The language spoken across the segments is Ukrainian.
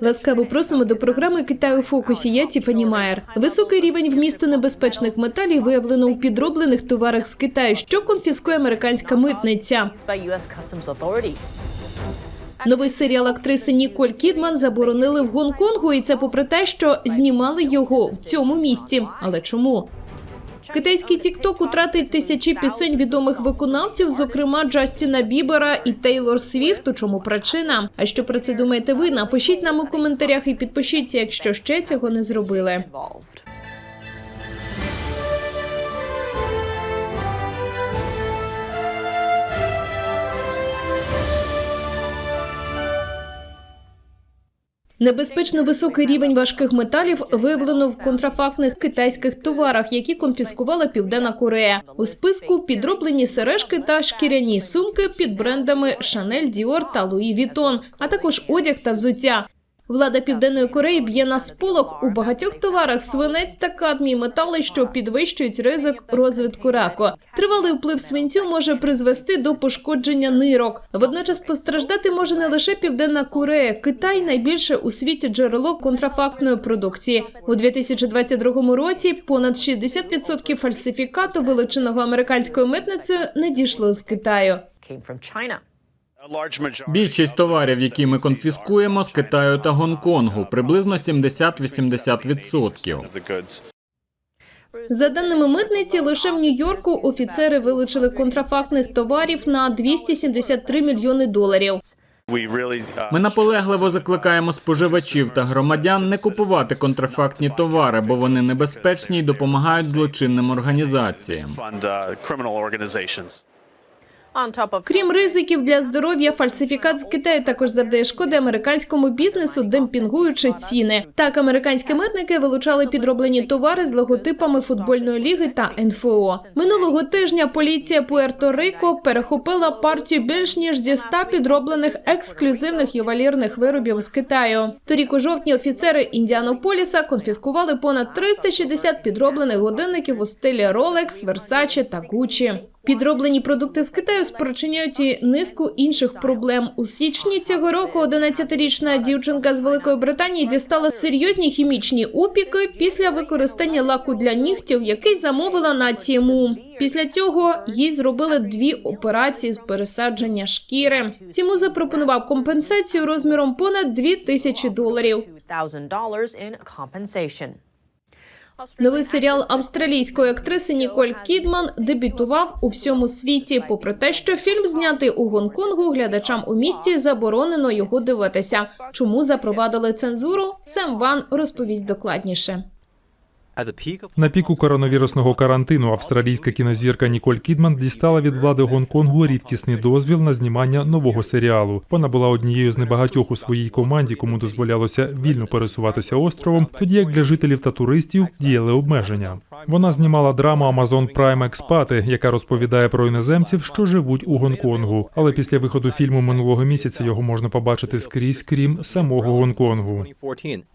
Ласкаво просимо до програми Китай у фокусі. Я Тіфані Майер. Високий рівень вмісту небезпечних металів виявлено у підроблених товарах з Китаю, що конфіскує американська митниця. Новий серіал актриси Ніколь Кідман заборонили в Гонконгу, і це попри те, що знімали його в цьому місті. Але чому? Китайський Тікток утратить тисячі пісень відомих виконавців, зокрема Джастіна Бібера і Тейлор Свіфт. У чому причина? А що про це думаєте ви? Напишіть нам у коментарях і підпишіться, якщо ще цього не зробили. Небезпечно високий рівень важких металів виявлено в контрафактних китайських товарах, які конфіскувала Південна Корея. У списку підроблені сережки та шкіряні сумки під брендами Шанель, Діор та Луї Вітон, а також одяг та взуття. Влада Південної Кореї б'є на сполох у багатьох товарах свинець та кадмій метали, що підвищують ризик розвитку раку. Тривалий вплив свинцю може призвести до пошкодження нирок. Водночас постраждати може не лише Південна Корея. Китай найбільше у світі джерело контрафактної продукції. У 2022 році понад 60% фальсифікату, вилученого американською митницею, не дійшло з Китаю. Більшість товарів, які ми конфіскуємо з Китаю та Гонконгу, приблизно 70-80%. За даними митниці, лише в Нью-Йорку офіцери вилучили контрафактних товарів на 273 мільйони доларів. Ми наполегливо закликаємо споживачів та громадян не купувати контрафактні товари, бо вони небезпечні і допомагають злочинним організаціям. Крім ризиків для здоров'я, фальсифікат з Китаю також завдає шкоди американському бізнесу, демпінгуючи ціни. Так, американські митники вилучали підроблені товари з логотипами футбольної ліги та НФО. Минулого тижня поліція Пуерто-Рико перехопила партію більш ніж зі 100 підроблених ексклюзивних ювелірних виробів з Китаю. Торік у жовтні офіцери Індіанополіса конфіскували понад 360 підроблених годинників у стилі Rolex, Versace та Gucci. Підроблені продукти з Китаю спричиняють і низку інших проблем. У січні цього року 11-річна дівчинка з Великої Британії дістала серйозні хімічні опіки після використання лаку для нігтів, який замовила на Тіму. Після цього їй зробили дві операції з пересадження шкіри. Тіму запропонував компенсацію розміром понад 2 тисячі доларів. $2,000 in compensation. Новий серіал австралійської актриси Ніколь Кідман дебютував у всьому світі. Попри те, що фільм знятий у Гонконгу, глядачам у місті заборонено його дивитися. Чому запровадили цензуру? Сем Ван розповість докладніше. На піку коронавірусного карантину австралійська кінозірка Ніколь Кідман дістала від влади Гонконгу рідкісний дозвіл на знімання нового серіалу. Вона була однією з небагатьох у своїй команді, кому дозволялося вільно пересуватися островом, тоді як для жителів та туристів діяли обмеження. Вона знімала драму Amazon Prime Експати, яка розповідає про іноземців, що живуть у Гонконгу. Але після виходу фільму минулого місяця його можна побачити скрізь, крім самого Гонконгу.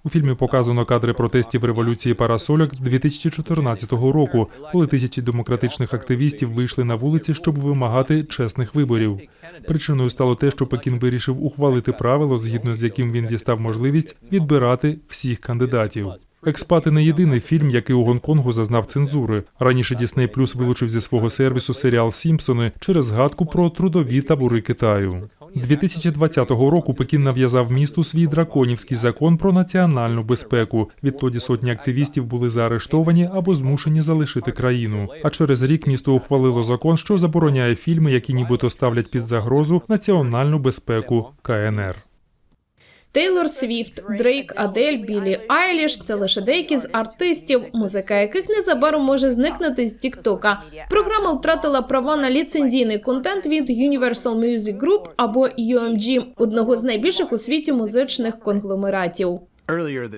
У фільмі показано кадри протестів революції парасольок 2014 року, коли тисячі демократичних активістів вийшли на вулиці, щоб вимагати чесних виборів. Причиною стало те, що Пекін вирішив ухвалити правило, згідно з яким він дістав можливість відбирати всіх кандидатів. Експати не єдиний фільм, який у Гонконгу зазнав цензури. Раніше Disney Plus вилучив зі свого сервісу серіал Сімпсони через згадку про трудові табори Китаю. 2020 року Пекін нав'язав місту свій драконівський закон про національну безпеку. Відтоді сотні активістів були заарештовані або змушені залишити країну. А через рік місто ухвалило закон, що забороняє фільми, які нібито ставлять під загрозу національну безпеку КНР. Тейлор Свіфт, Дрейк, Адель, Білі Айліш це лише деякі з артистів, музика яких незабаром може зникнути з Тіктока. Програма втратила права на ліцензійний контент від Universal Music Group або UMG, одного з найбільших у світі музичних конгломератів.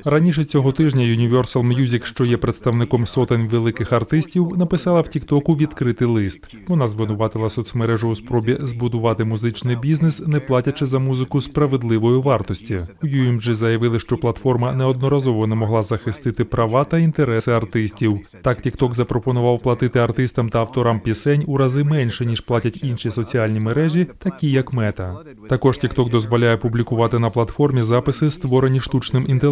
Раніше цього тижня Universal Music, що є представником сотень великих артистів, написала в Тіктоку відкритий лист. Вона звинуватила соцмережу у спробі збудувати музичний бізнес, не платячи за музику справедливої вартості. У UMG заявили, що платформа неодноразово не могла захистити права та інтереси артистів. Так, TikTok запропонував платити артистам та авторам пісень у рази менше ніж платять інші соціальні мережі, такі як Мета. Також TikTok дозволяє публікувати на платформі записи, створені штучним інтелектом.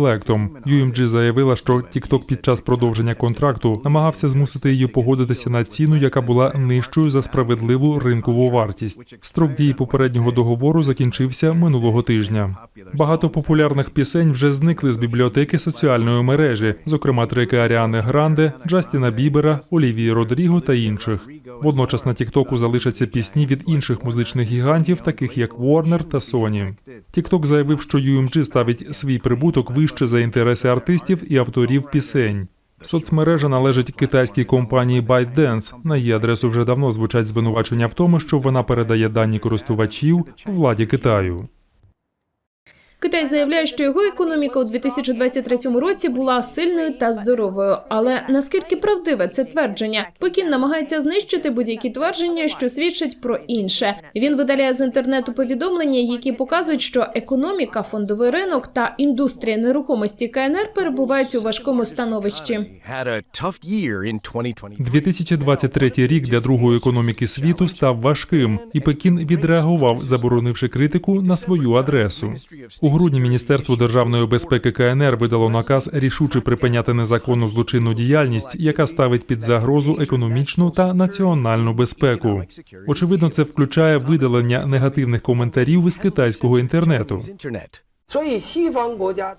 UMG заявила, що TikTok під час продовження контракту намагався змусити її погодитися на ціну, яка була нижчою за справедливу ринкову вартість. Строк дії попереднього договору закінчився минулого тижня. Багато популярних пісень вже зникли з бібліотеки соціальної мережі, зокрема треки Аріани Гранде, Джастіна Бібера, Олівії Родріго та інших. Водночас на Тіктоку залишаться пісні від інших музичних гігантів, таких як Warner та Sony. TikTok заявив, що UMG ставить свій прибуток вище за інтереси артистів і авторів пісень. Соцмережа належить китайській компанії ByteDance. На її адресу вже давно звучать звинувачення в тому, що вона передає дані користувачів владі Китаю. Китай заявляє, що його економіка у 2023 році була сильною та здоровою. Але наскільки правдиве це твердження? Пекін намагається знищити будь-які твердження, що свідчать про інше. Він видаляє з інтернету повідомлення, які показують, що економіка, фондовий ринок та індустрія нерухомості КНР перебувають у важкому становищі. had a tough year in 2020. 2023 рік для другої економіки світу став важким, і Пекін відреагував, заборонивши критику на свою адресу. У грудні Міністерство державної безпеки КНР видало наказ рішуче припиняти незаконну злочинну діяльність, яка ставить під загрозу економічну та національну безпеку. Очевидно, це включає видалення негативних коментарів із китайського інтернету.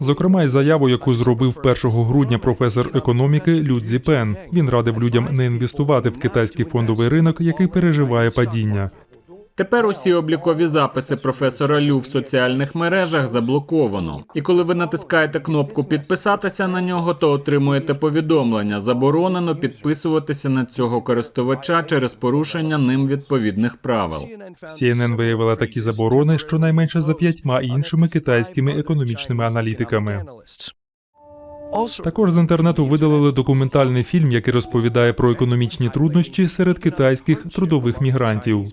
Зокрема, й заяву, яку зробив 1 грудня професор економіки Людзі Пен. Він радив людям не інвестувати в китайський фондовий ринок, який переживає падіння. Тепер усі облікові записи професора Лю в соціальних мережах заблоковано. І коли ви натискаєте кнопку підписатися на нього, то отримуєте повідомлення. Заборонено підписуватися на цього користувача через порушення ним відповідних правил. CNN виявила такі заборони щонайменше за п'ятьма іншими китайськими економічними аналітиками. Також з інтернету видалили документальний фільм, який розповідає про економічні труднощі серед китайських трудових мігрантів.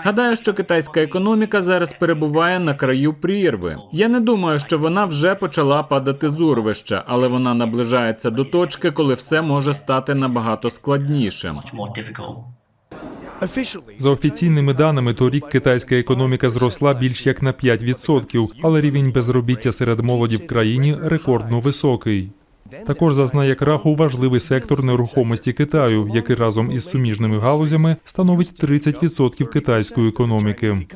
Гадаю, що китайська економіка зараз перебуває на краю прірви. Я не думаю, що вона вже почала падати з урвища, але вона наближається до точки, коли все може стати набагато складнішим. За офіційними даними, торік китайська економіка зросла більш як на 5%, але рівень безробіття серед молоді в країні рекордно високий. Також зазнає краху важливий сектор нерухомості Китаю, який разом із суміжними галузями становить 30% китайської економіки.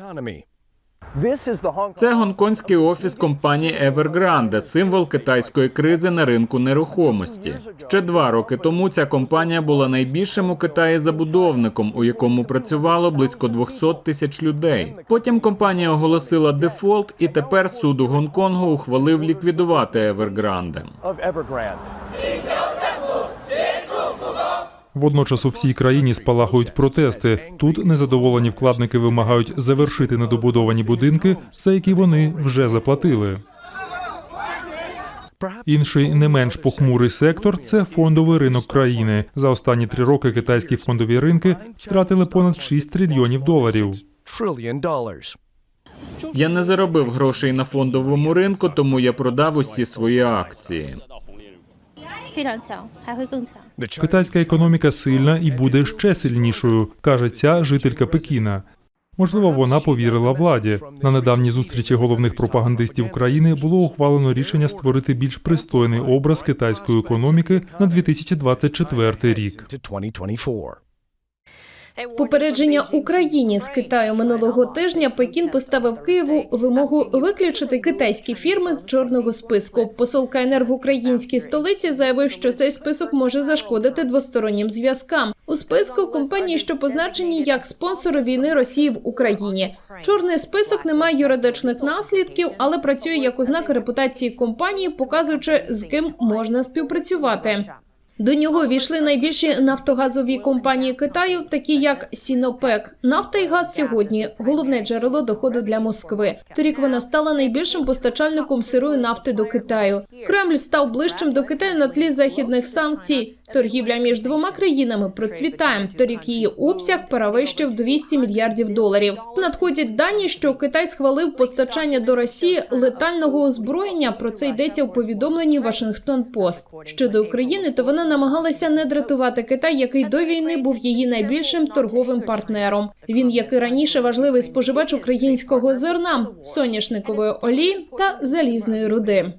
Це гонконгський офіс компанії Evergrande, символ китайської кризи на ринку нерухомості. Ще два роки тому ця компанія була найбільшим у Китаї забудовником, у якому працювало близько 200 тисяч людей. Потім компанія оголосила дефолт, і тепер суд у Гонконгу ухвалив ліквідувати Evergrande. Водночас у всій країні спалахують протести. Тут незадоволені вкладники вимагають завершити недобудовані будинки, за які вони вже заплатили. Інший не менш похмурий сектор це фондовий ринок країни. За останні три роки китайські фондові ринки втратили понад 6 трильйонів доларів. Я не заробив грошей на фондовому ринку, тому я продав усі свої акції. Китайська економіка сильна і буде ще сильнішою, каже ця жителька Пекіна. Можливо, вона повірила владі. На недавній зустрічі головних пропагандистів країни було ухвалено рішення створити більш пристойний образ китайської економіки на 2024 рік. To 2024. Попередження Україні з Китаю минулого тижня Пекін поставив Києву вимогу виключити китайські фірми з чорного списку. Посол КНР в українській столиці заявив, що цей список може зашкодити двостороннім зв'язкам. У списку компанії, що позначені як спонсори війни Росії в Україні. Чорний список не має юридичних наслідків, але працює як ознака репутації компанії, показуючи з ким можна співпрацювати. До нього війшли найбільші нафтогазові компанії Китаю, такі як Сінопек. Нафта і газ сьогодні головне джерело доходу для Москви. Торік вона стала найбільшим постачальником сирої нафти до Китаю. Кремль став ближчим до Китаю на тлі західних санкцій. Торгівля між двома країнами процвітає. Торік її обсяг перевищив 200 мільярдів доларів. Надходять дані, що Китай схвалив постачання до Росії летального озброєння. Про це йдеться у повідомленні Вашингтон Пост. Щодо України, то вона намагалася не дратувати Китай, який до війни був її найбільшим торговим партнером. Він, як і раніше, важливий споживач українського зерна, соняшникової олії та залізної руди.